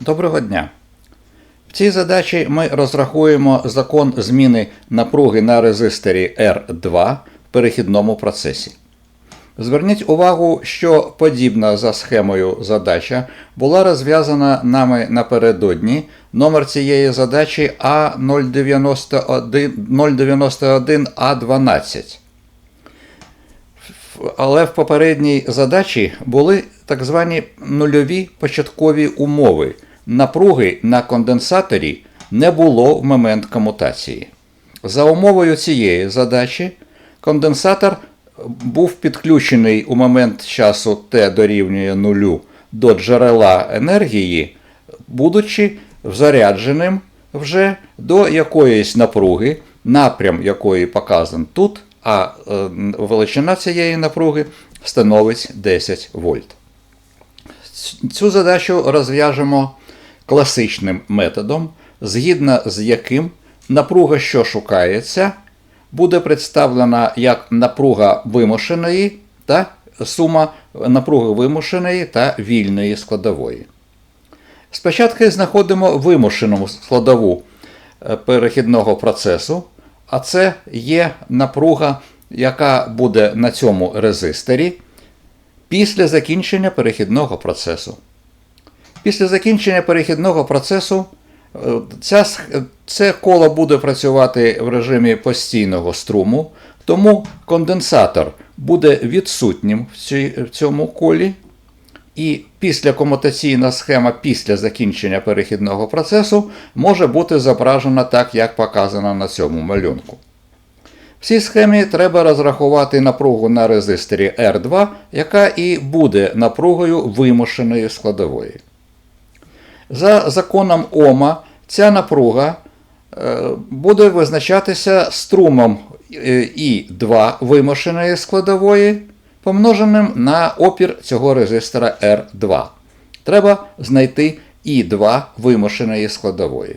Доброго дня! В цій задачі ми розрахуємо закон зміни напруги на резисторі R2 в перехідному процесі. Зверніть увагу, що подібна за схемою задача була розв'язана нами напередодні. Номер цієї задачі А091А12. Але в попередній задачі були так звані нульові початкові умови. Напруги на конденсаторі не було в момент комутації. За умовою цієї задачі конденсатор був підключений у момент часу Т дорівнює нулю до джерела енергії, будучи зарядженим вже до якоїсь напруги, напрям якої показан тут, а е, величина цієї напруги становить 10 вольт. Цю задачу розв'яжемо класичним методом, згідно з яким напруга, що шукається, буде представлена як напруга вимушеної та сума напруги вимушеної та вільної складової. Спочатку знаходимо вимушену складову е, перехідного процесу, а це є напруга, яка буде на цьому резисторі після закінчення перехідного процесу. Після закінчення перехідного процесу е, ця, це коло буде працювати в режимі постійного струму, тому конденсатор буде відсутнім в, цьому колі. І після комутаційна схема після закінчення перехідного процесу може бути зображена так, як показано на цьому малюнку. В цій схемі треба розрахувати напругу на резисторі R2, яка і буде напругою вимушеної складової. За законом Ома, ця напруга е, буде визначатися струмом І2 вимушеної складової, помноженим на опір цього резистора R2. Треба знайти І2 вимушеної складової.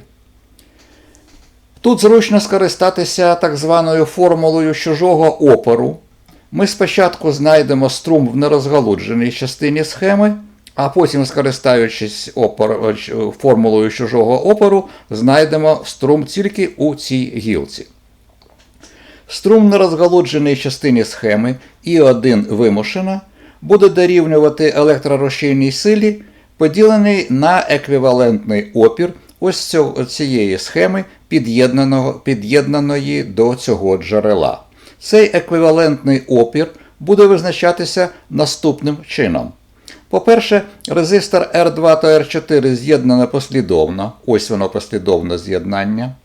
Тут зручно скористатися так званою формулою чужого опору. Ми спочатку знайдемо струм в нерозгалудженій частині схеми, а потім, скористаючись опор, формулою чужого опору, знайдемо струм тільки у цій гілці. Струм в нерозгалудженій частині схеми І1 вимушена буде дорівнювати електророзчинній силі, поділений на еквівалентний опір ось цієї схеми, під'єднаної до цього джерела. Цей еквівалентний опір буде визначатися наступним чином. По-перше, резистор R2 та R4 з'єднане послідовно, ось воно послідовне з'єднання.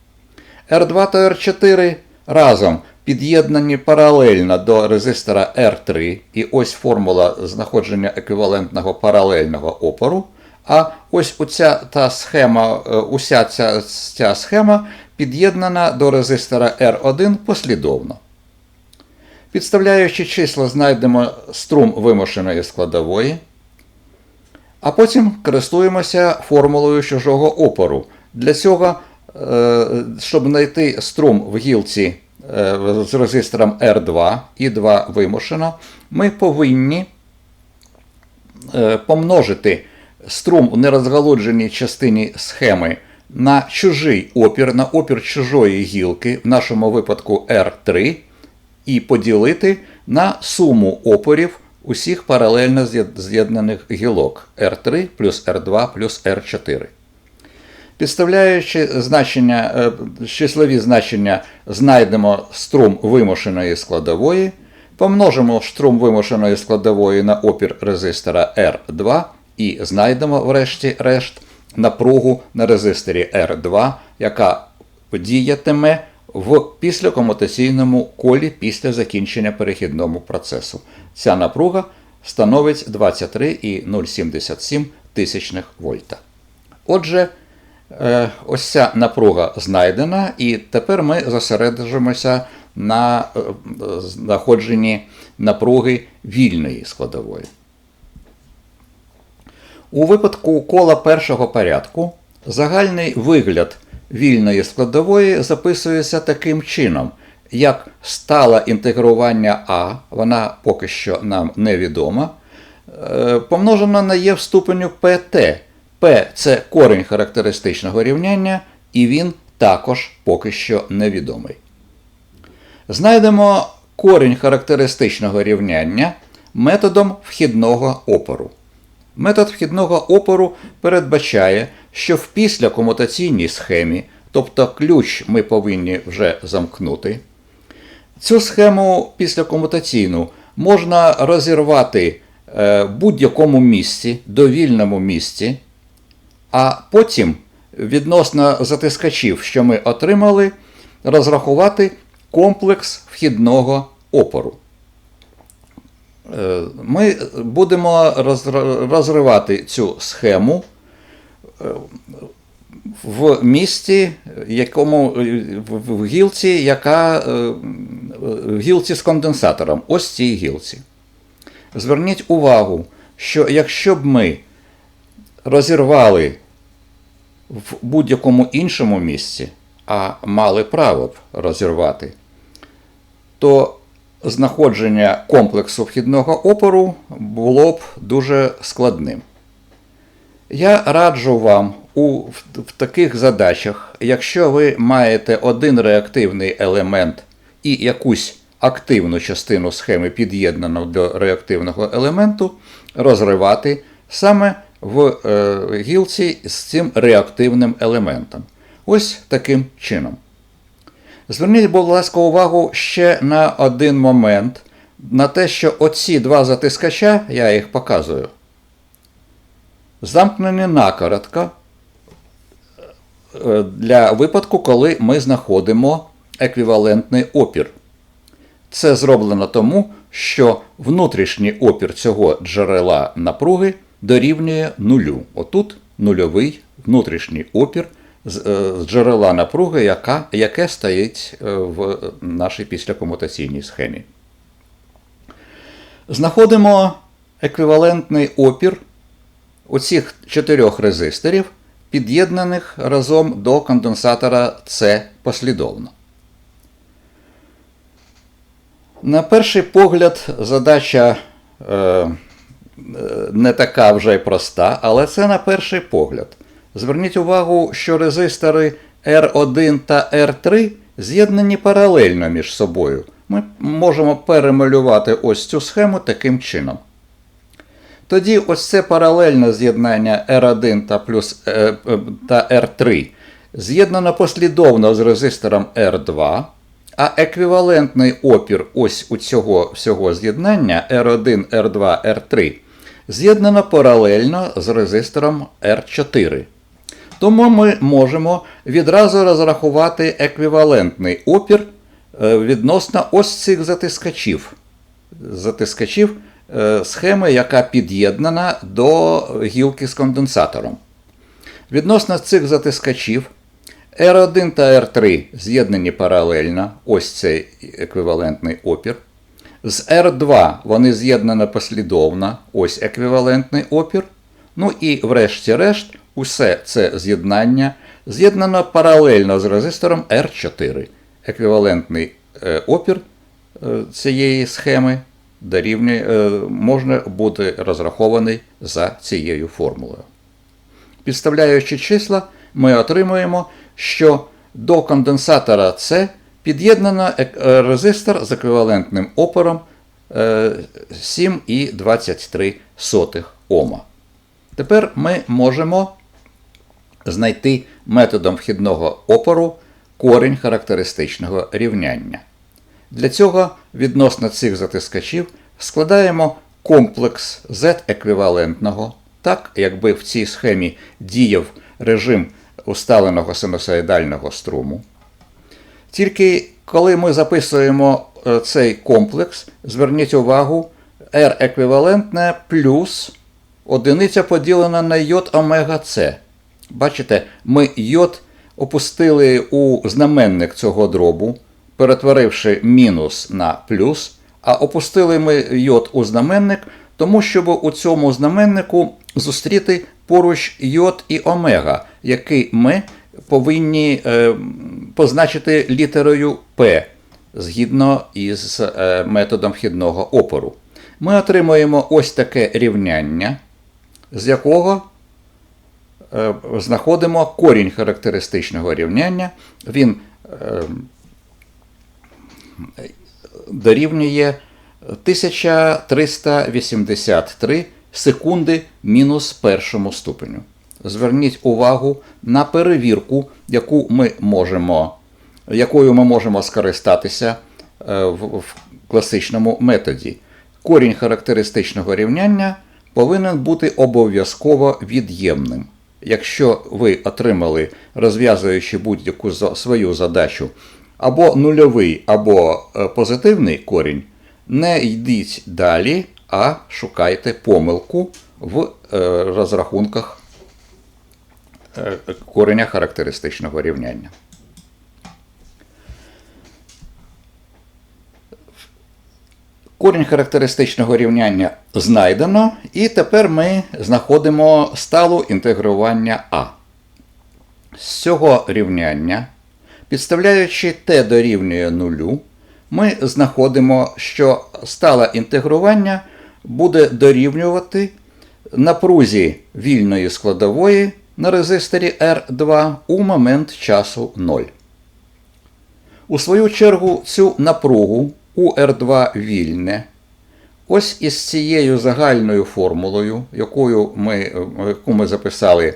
R2 та R4 разом під'єднані паралельно до резистора R3, і ось формула знаходження еквівалентного паралельного опору. А ось оця та схема, уся ця, ця схема під'єднана до резистора R1 послідовно. Підставляючи числа, знайдемо струм вимушеної складової. А потім користуємося формулою чужого опору. Для цього, щоб знайти струм в гілці з резистором R2 і 2 вимушено, ми повинні помножити струм у нерозгалудженій частині схеми на чужий опір, на опір чужої гілки, в нашому випадку R3, і поділити на суму опорів усіх паралельно з'єднаних гілок R3 плюс R2 плюс R4. Підставляючи значення, числові значення, знайдемо струм вимушеної складової, помножимо струм вимушеної складової на опір резистора R2 і знайдемо, врешті-решт, напругу на резисторі R2, яка діятиме в післякомутаційному колі після закінчення перехідного процесу. Ця напруга становить 23,077 тисячних вольта. Отже, ось ця напруга знайдена, і тепер ми зосередимося на знаходженні напруги вільної складової. У випадку кола першого порядку загальний вигляд вільної складової записується таким чином, як стала інтегрування А, вона поки що нам невідома, помножена на Є в ступеню ПТ. P це корінь характеристичного рівняння, і він також поки що невідомий. Знайдемо корінь характеристичного рівняння методом вхідного опору. Метод вхідного опору передбачає, що в післякомутаційній схемі, тобто ключ ми повинні вже замкнути, цю схему післякомутаційну можна розірвати е, в будь-якому місці, довільному місці, а потім відносно затискачів, що ми отримали, розрахувати комплекс вхідного опору. Е, Ми будемо розривати цю схему е, в місті, якому в- в гілці, яка е, в гілці з конденсатором. Ось цій гілці. Зверніть увагу, що якщо б ми розірвали в будь-якому іншому місці, а мали право б розірвати, то знаходження комплексу вхідного опору було б дуже складним. Я раджу вам у в, в таких задачах, якщо ви маєте один реактивний елемент і якусь активну частину схеми під'єднану до реактивного елементу, розривати саме в е, гілці з цим реактивним елементом. Ось таким чином. Зверніть, будь ласка, увагу ще на один момент, на те, що оці два затискача, я їх показую, замкнені накоротко е, для випадку, коли ми знаходимо еквівалентний опір. Це зроблено тому, що внутрішній опір цього джерела напруги дорівнює нулю. Отут нульовий внутрішній опір джерела напруги, яка, яке стоїть е, в нашій післякомутаційній схемі. Знаходимо еквівалентний опір оцих чотирьох резисторів, під'єднаних разом до конденсатора С послідовно. На перший погляд, задача е, е, не така вже й проста, але це на перший погляд. Зверніть увагу, що резистори R1 та R3 з'єднані паралельно між собою. Ми можемо перемалювати ось цю схему таким чином. Тоді ось це паралельне з'єднання R1 та, плюс, е, е, та R3 з'єднано послідовно з резистором R2, а еквівалентний опір ось у цього всього з'єднання R1, R2, R3 з'єднано паралельно з резистором R4. Тому ми можемо відразу розрахувати еквівалентний опір е, відносно ось цих затискачів. Затискачів е, схеми, яка під'єднана до гілки з конденсатором. Відносно цих затискачів R1 та R3 з'єднані паралельно, ось цей еквівалентний опір. З R2 вони з'єднані послідовно, ось еквівалентний опір. Ну і врешті-решт, усе це з'єднання з'єднано паралельно з резистором R4. Еквівалентний е, опір е, цієї схеми дорівнює, е, може бути розрахований за цією формулою. Підставляючи числа, ми отримуємо, що до конденсатора С під'єднано резистор з еквівалентним опором е, 7,23 Ома. Тепер ми можемо знайти методом вхідного опору корінь характеристичного рівняння. Для цього відносно цих затискачів складаємо комплекс Z еквівалентного, так якби в цій схемі діяв режим усталеного синусоїдального струму. Тільки коли ми записуємо е, цей комплекс, зверніть увагу, R еквівалентне плюс одиниця поділена на йод омега С. Бачите, ми йод опустили у знаменник цього дробу, перетворивши мінус на плюс, а опустили ми йод у знаменник, тому щоб у цьому знаменнику зустріти поруч йод і омега, який ми повинні е, позначити літерою П згідно із е, методом вхідного опору. Ми отримуємо ось таке рівняння, з якого знаходимо корінь характеристичного рівняння. Він е, дорівнює 1383 секунди мінус першому ступеню. Зверніть увагу на перевірку, яку ми можемо, якою ми можемо скористатися е, в класичному методі. Корінь характеристичного рівняння повинен бути обов'язково від'ємним. Якщо ви отримали, розв'язуючи будь-яку свою задачу, або нульовий, або е, позитивний корінь, не йдіть далі, а шукайте помилку в е, розрахунках е, кореня характеристичного рівняння. Корінь характеристичного рівняння знайдено, і тепер ми знаходимо сталу інтегрування А. З цього рівняння, підставляючи t дорівнює нулю, ми знаходимо, що стала інтегрування буде дорівнювати напрузі вільної складової на резисторі R2 у момент часу 0. У свою чергу, цю напругу у R2 вільне. Ось із цією загальною формулою, якою ми, е, яку ми записали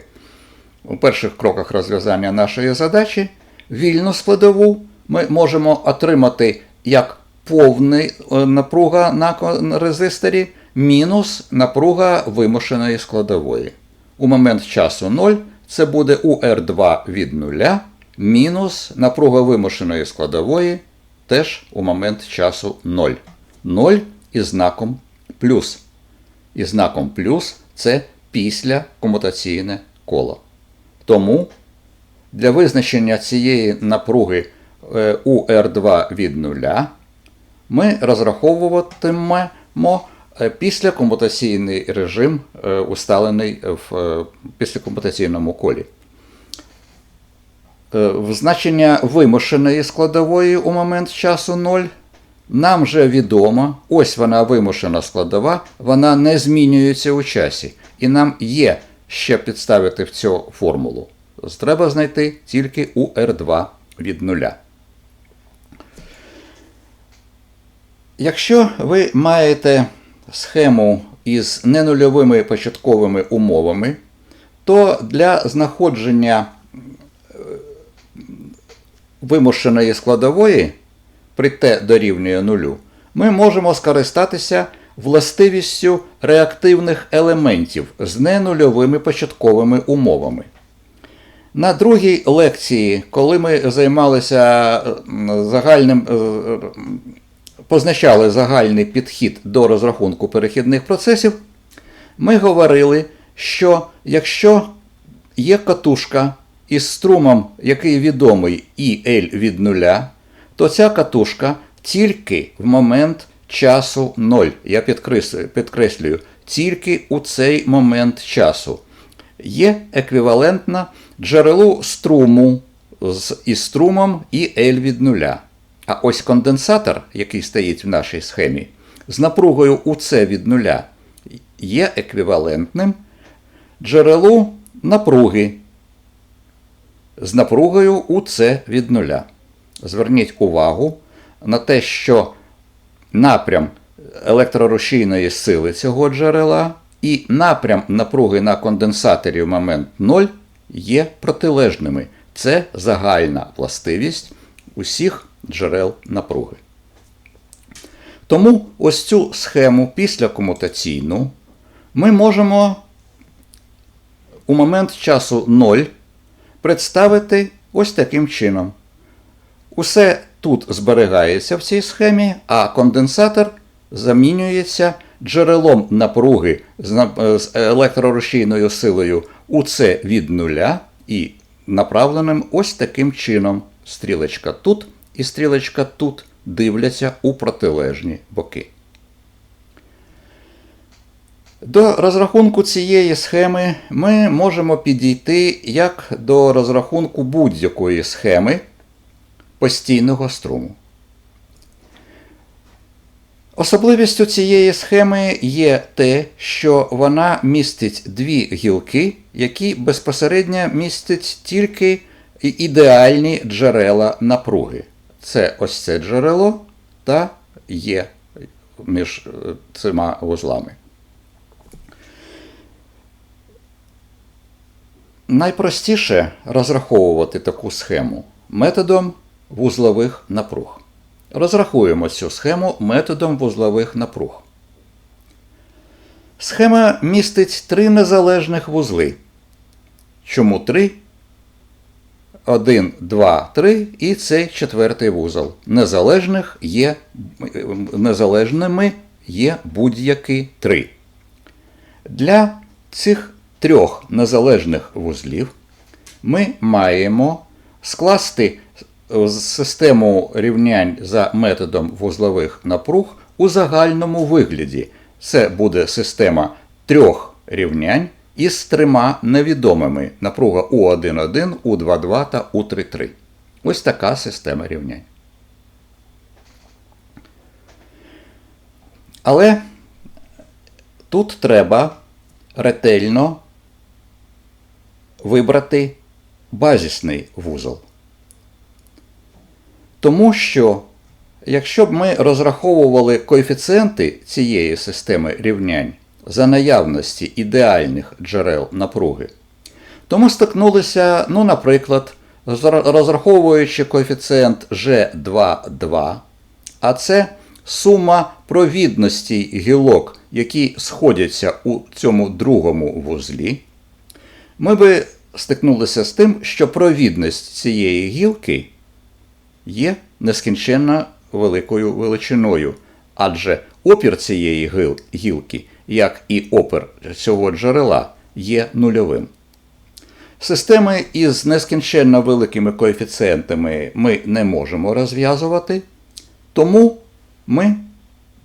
у перших кроках розв'язання нашої задачі, вільну складову ми можемо отримати як повний е, напруга на резисторі мінус напруга вимушеної складової. У момент часу 0 це буде у R2 від 0 мінус напруга вимушеної складової теж у момент часу 0. 0 із знаком плюс. І знаком плюс це після комутаційне коло. Тому для визначення цієї напруги е, у R2 від 0 ми розраховуватимемо е, післякомутаційний режим, е, усталений в післякомутаційному колі. Е, значення вимушеної складової у момент часу 0 нам вже відомо, ось вона вимушена складова, вона не змінюється у часі. І нам є ще підставити в цю формулу. Треба знайти тільки у R2 від 0. Якщо ви маєте схему із ненульовими початковими умовами, то для знаходження вимушеної складової при t дорівнює нулю, ми можемо скористатися властивістю реактивних елементів з ненульовими початковими умовами. На другій лекції, коли ми займалися загальним, е, е, позначали загальний підхід до розрахунку перехідних процесів, ми говорили, що якщо є катушка із струмом, який відомий і L від нуля, то ця катушка тільки в момент часу 0. Я підкреслюю, тільки у цей момент часу є еквівалентна джерелу струму з із струмом і L від нуля. А ось конденсатор, який стоїть в нашій схемі, з напругою УЦ від нуля, є еквівалентним джерелу напруги з напругою УЦ від нуля. Зверніть увагу на те, що напрям електрорушійної сили цього джерела і напрям напруги на конденсаторі в момент 0 є протилежними. Це загальна властивість усіх джерел напруги. Тому ось цю схему після комутаційну ми можемо у момент часу 0 представити ось таким чином. Усе тут зберігається в цій схемі, а конденсатор замінюється джерелом напруги з з електрорушійною силою УЦ від нуля і направленим ось таким чином. Стрілочка тут і стрілочка тут дивляться у протилежні боки. До розрахунку цієї схеми ми можемо підійти як до розрахунку будь-якої схеми постійного струму. Особливістю цієї схеми є те, що вона містить дві гілки, які безпосередньо містять тільки ідеальні джерела напруги. Це ось це джерело та є між е, цими вузлами. Найпростіше розраховувати таку схему методом вузлових напруг. Розрахуємо цю схему методом вузлових напруг. Схема містить три незалежних вузли. Чому три? 1, 2, 3 і цей четвертий вузол. Незалежних є, незалежними є будь-які три. Для цих трьох незалежних вузлів ми маємо скласти е, систему рівнянь за методом вузлових напруг у загальному вигляді. Це буде система трьох рівнянь із трьома невідомими напруга У11, У22 та У33. Ось така система рівнянь. Але тут треба ретельно вибрати базисний вузол. Тому що, якщо б ми розраховували коефіцієнти цієї системи рівнянь за наявності ідеальних джерел напруги, то ми стикнулися, ну, наприклад, розраховуючи коефіцієнт G22, а це сума провідності гілок, які сходяться у цьому другому вузлі, ми би стикнулися з тим, що провідність цієї гілки є нескінченно великою величиною, адже опір цієї гілки, як і опір цього джерела, є нульовим. Системи із нескінченно великими коефіцієнтами ми не можемо розв'язувати, тому ми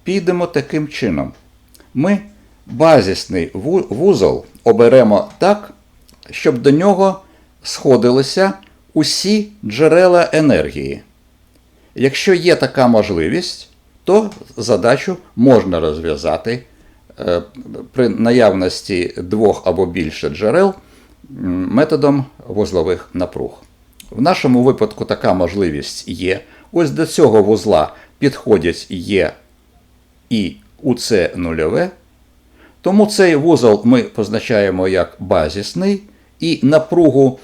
підемо таким чином. Ми базисний ву- вузол оберемо так, щоб до нього сходилися усі джерела енергії. Якщо є така можливість, то задачу можна розв'язати е, при наявності двох або більше джерел методом вузлових напруг. В нашому випадку така можливість є. Ось до цього вузла підходять Є і УЦ нульове. Тому цей вузол ми позначаємо як базисний, і напругу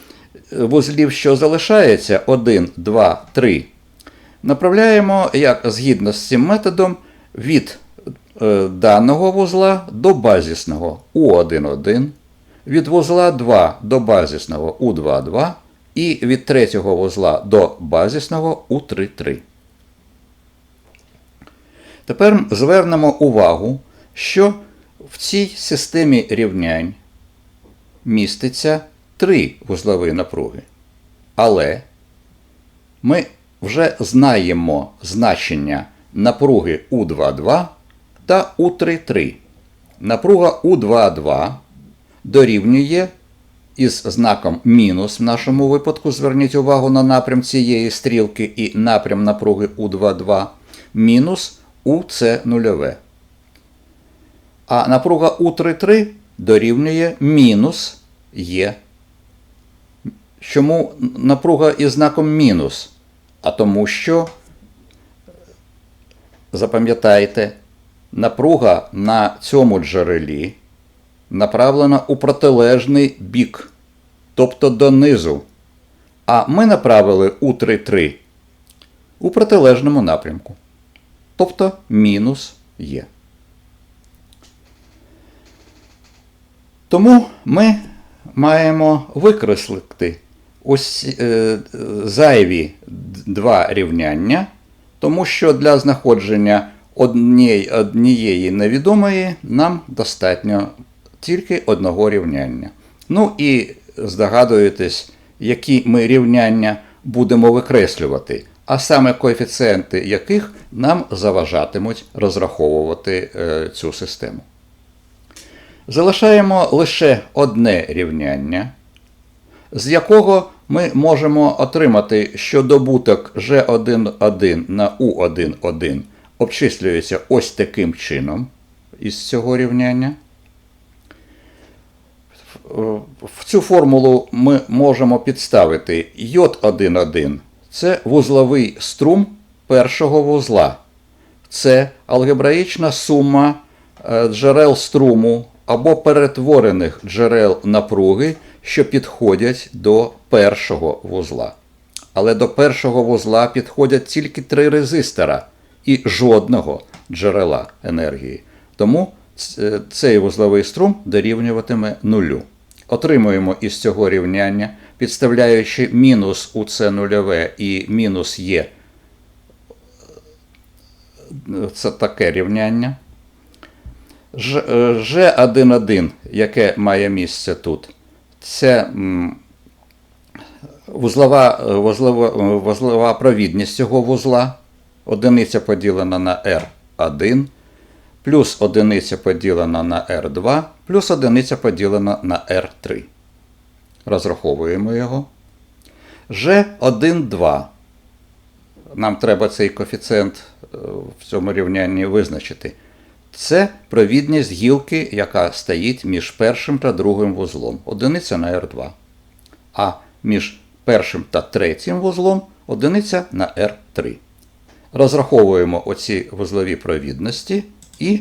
е, вузлів, що залишається 1, 2, 3, направляємо як згідно з цим методом від е, даного вузла до базисного У11, від вузла 2 до базисного У22 і від третього вузла до базисного У33. Тепер звернемо увагу, що в цій системі рівнянь міститься три вузлові напруги. Але ми вже знаємо значення напруги У22 та У33. Напруга У22 дорівнює із знаком мінус в нашому випадку. Зверніть увагу на напрям цієї стрілки і напрям напруги У22 мінус УЦ нульове. А напруга У33 дорівнює мінус Є. Чому напруга із знаком мінус? А тому що, запам'ятайте, напруга на цьому джерелі направлена у протилежний бік, тобто донизу. А ми направили У33 у протилежному напрямку. Тобто мінус є. Тому ми маємо викреслити ось е, зайві два рівняння, тому що для знаходження однієї, однієї невідомої нам достатньо тільки одного рівняння. Ну і здогадуєтесь, які ми рівняння будемо викреслювати, а саме коефіцієнти яких нам заважатимуть розраховувати е, цю систему. Залишаємо лише одне рівняння, з якого ми можемо отримати, що добуток G11 на U11 обчислюється ось таким чином із цього рівняння. В цю формулу ми можемо підставити J11 це вузловий струм першого вузла. Це алгебраїчна сума е, джерел струму або перетворених джерел напруги, що підходять до першого вузла. Але до першого вузла підходять тільки три резистора і жодного джерела енергії. Тому цей вузловий струм дорівнюватиме нулю. Отримуємо із цього рівняння, підставляючи мінус у це нульове і мінус є це таке рівняння. Ж- е, G11, яке має місце тут, це вузлова, е, вузлова, е, вузлова провідність цього вузла. Одиниця поділена на R1, плюс одиниця поділена на R2, плюс одиниця поділена на R3. Розраховуємо його. G12 нам треба цей коефіцієнт в цьому рівнянні визначити. Це провідність гілки, яка стоїть між першим та другим вузлом. Одиниця на R2. А між першим та третім вузлом одиниця на R3. Розраховуємо оці вузлові провідності і,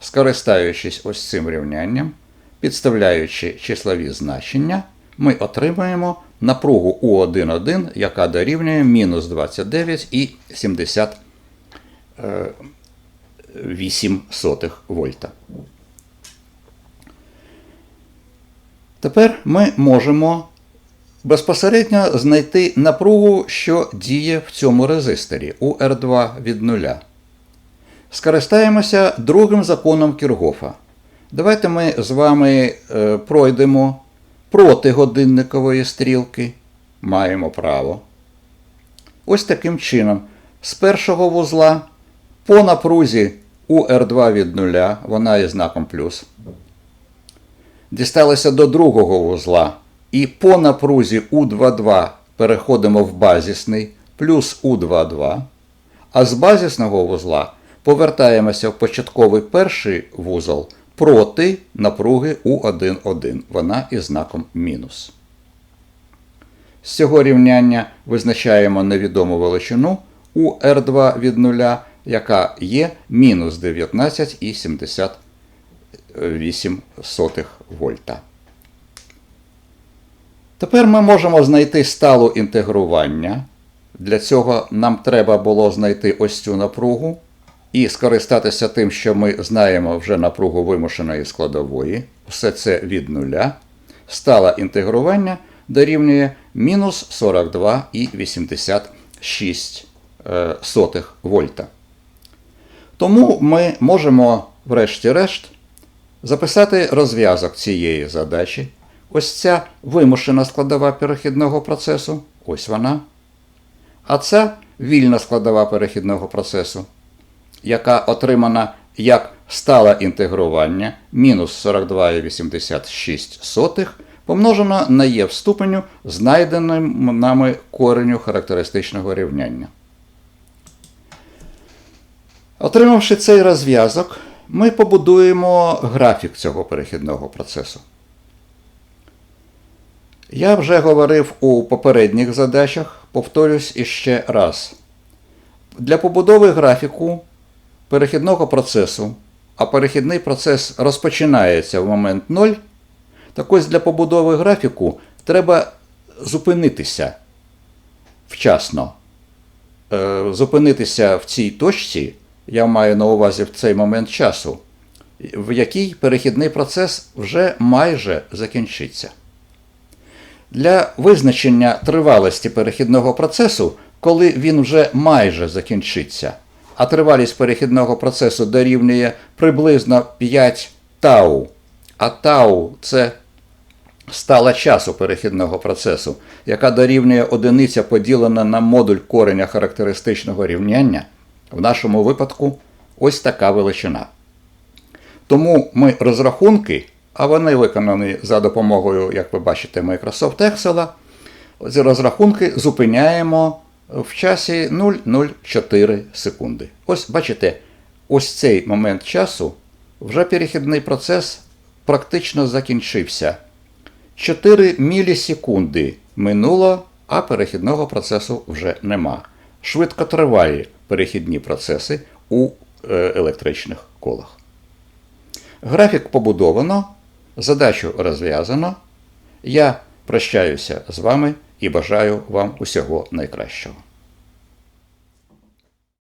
скористаючись ось цим рівнянням, підставляючи числові значення, ми отримаємо напругу У11, яка дорівнює мінус 29,78 вольта. Тепер ми можемо безпосередньо знайти напругу, що діє в цьому резисторі у R2 від нуля. Скористаємося другим законом Кіргофа. Давайте ми з вами е, пройдемо проти годинникової стрілки. Маємо право. Ось таким чином. З першого вузла по напрузі у R2 від нуля, вона є знаком плюс. Дісталися до другого вузла. І по напрузі У22 переходимо в базісний плюс У22. А з базісного вузла повертаємося в початковий перший вузол проти напруги У11. Вона із знаком мінус. З цього рівняння визначаємо невідому величину у R2 від 0, яка є мінус 19,78 вольта. Тепер ми можемо знайти сталу інтегрування. Для цього нам треба було знайти ось цю напругу і скористатися тим, що ми знаємо вже напругу вимушеної складової. Все це від нуля. Стала інтегрування дорівнює мінус 42,86 е, вольта. Тому ми можемо, врешті-решт, записати розв'язок цієї задачі. Ось ця вимушена складова перехідного процесу, ось вона. А це вільна складова перехідного процесу, яка отримана як стале інтегрування мінус 42,86 помножено на є в ступеню знайденим нами кореню характеристичного рівняння. Отримавши цей розв'язок, ми побудуємо графік цього перехідного процесу. Я вже говорив у попередніх задачах, повторюсь іще раз. Для побудови графіку перехідного процесу, а перехідний процес розпочинається в момент 0, так ось для побудови графіку треба зупинитися вчасно. Е, Зупинитися в цій точці, я маю на увазі в цей момент часу, в якій перехідний процес вже майже закінчиться. Для визначення тривалості перехідного процесу, коли він вже майже закінчиться, а тривалість перехідного процесу дорівнює приблизно 5 тау, а тау це стала часу перехідного процесу, яка дорівнює одиниця поділена на модуль кореня характеристичного рівняння, в нашому випадку ось така величина. Тому ми розрахунки, а вони виконані за допомогою, як ви бачите, Microsoft Excel, ці розрахунки зупиняємо в часі 0,04 секунди. Ось бачите, ось цей момент часу вже перехідний процес практично закінчився. 4 мілісекунди минуло, а перехідного процесу вже нема. Швидкотривалі перехідні процеси у е, електричних колах. Графік побудовано, задачу розв'язано. Я прощаюся з вами і бажаю вам усього найкращого.